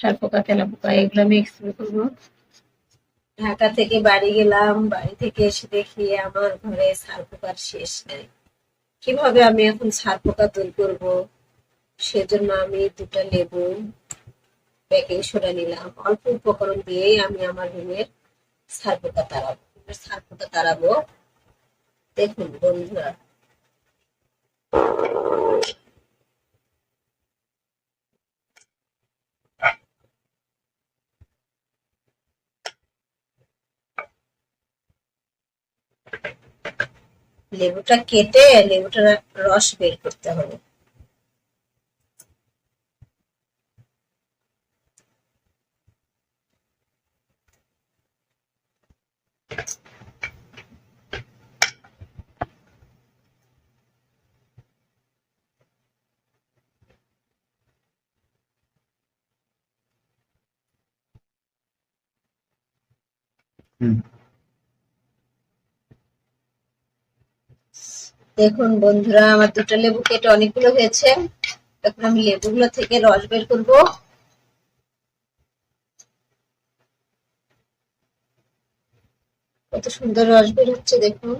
সার পোকা তেলা পোকা এগুলো আমি স্প্রে করব। ঢাকা থেকে বাড়ি গেলাম, বাড়ি থেকে এসে দেখি আমার ঘরে সার পোকার শেষ নাই। কীভাবে আমি এখন সার পোকা দূর করব? সেজন্য আমি দুটো লেবু বেকিং সোডা নিলাম। অল্প উপকরণ দিয়েই আমি আমার রুমের সার পোকা তাড়াবো। সার পোকা তাড়াবো। দেখুন বন্ধুরা। লেবুটা কেটে লেবুটার রস বের করতে হবে। হুম। দেখুন বন্ধুরা, আমার দুটো লেবু কেটে অনেকগুলো হয়েছে। এখন আমি লেবুগুলো থেকে রস বের করব। কত সুন্দর রস বের হচ্ছে, দেখুন।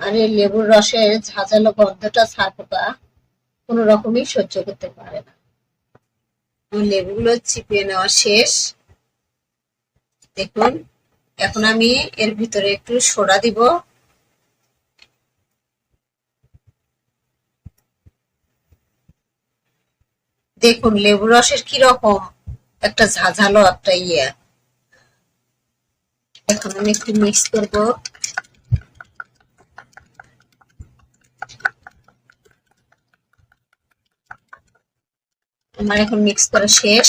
আর এই লেবুর রসের ঝাঁঝালো গন্ধটা ছাপোকা কোনো রকমই সহ্য করতে পারে না। লেবুগুলো চিপিয়ে নেওয়া শেষ। দেখুন, এখন আমি এর ভিতরে একটু সোডা দিব। দেখুন লেবু রসের কি রকম? একটা ঝাঝালো একটা ইয়ে। এখন আমি একটু মিক্স করব। আমার এখন মিক্স করা শেষ।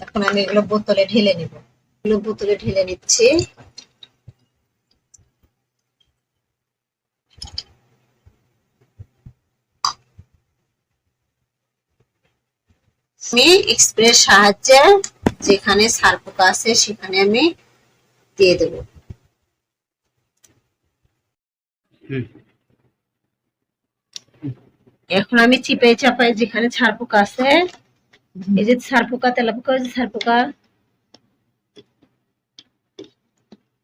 এখন আমি এগুলো বোতলে ঢেলে নেব। এগুলো বোতলে ঢেলে নিচ্ছি। আমি স্প্রের সাহায্যে যেখানে সার পোকা আছে সেখানে আমি দিয়ে দেব। এখন আমি চিপাই চাপাই যেখানে ছার পোকা আছে এই যে ছার পোকা তেলা পোকা ছার পোকা